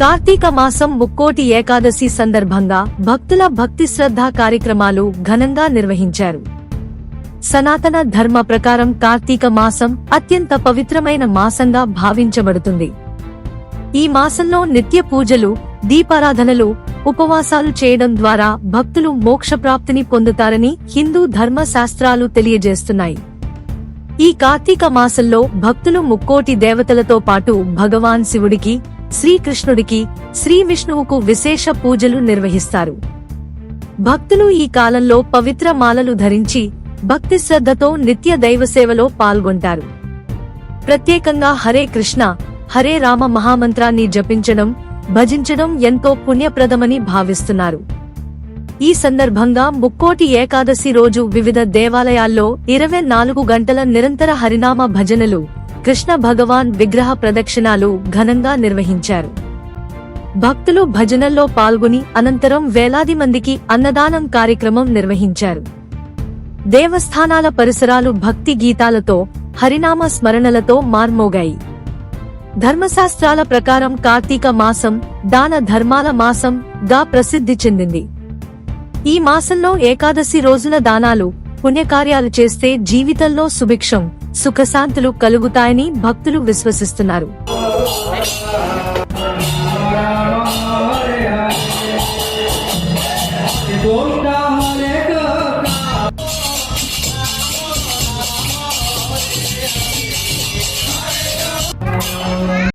కార్తీక మాసం ముక్కోటి ఏకాదశి సందర్భంగా భక్తుల భక్తి శ్రద్ధ కార్యక్రమాలు ఘనంగా నిర్వహించారు. సనాతన ధర్మ ప్రకారం కార్తీక మాసం అత్యంత పవిత్రమైన మాసంగా భావించబడుతుంది. ఈ మాసంలో నిత్య పూజలు దీపారాధనలు ఉపవాసాలు చేయడం ద్వారా భక్తులు మోక్షప్రాప్తిని పొందుతారని హిందూ ధర్మ శాస్త్రాలు తెలియజేస్తున్నాయి. ఈ కార్తీక మాసంలో భక్తులు ముక్కోటి దేవతలతో పాటు భగవాన్ శివుడికి శ్రీకృష్ణుడికి శ్రీ విష్ణువుకు విశేష పూజలు నిర్వహిస్తారు. భక్తులు ఈ కాలంలో పవిత్ర మాలలు ధరించి భక్తి శ్రద్ధతో నిత్య దైవ సేవలో పాల్గొంటారు. ప్రత్యేకంగా హరే కృష్ణ హరే రామ మహామంత్రాన్ని జపించడం భజించడం ఎంతో పుణ్యప్రదమని భావిస్తున్నారు. ఈ సందర్భంగా ముక్కోటి ఏకాదశి రోజు వివిధ దేవాలయాల్లో ఇరవై నాలుగు గంటల నిరంతర హరినామ భజనలు కృష్ణ భగవాన్ విగ్రహ ప్రదక్షిణాలు ఘనంగా నిర్వహించారు. భక్తులు భజనల్లో పాల్గొని అనంతరం వేలాది మందికి అన్నదానం కార్యక్రమం నిర్వహించారు. దేవస్థానాల పరిసరాలు భక్తి గీతాలతో హరినామ స్మరణలతో మార్మోగాయి. ధర్మశాస్త్రాల ప్రకారం కార్తీక మాసం దాన ధర్మాల మాసం గా ప్రసిద్ధి చెందింది. ఈ మాసంలో ఏకాదశి రోజున దానాలు పుణ్యకార్యాలు చేస్తే జీవితంలో సుభిక్షం. సుఖశాంతులు కలుగుతాయని భక్తులు విశ్వసిస్తున్నారు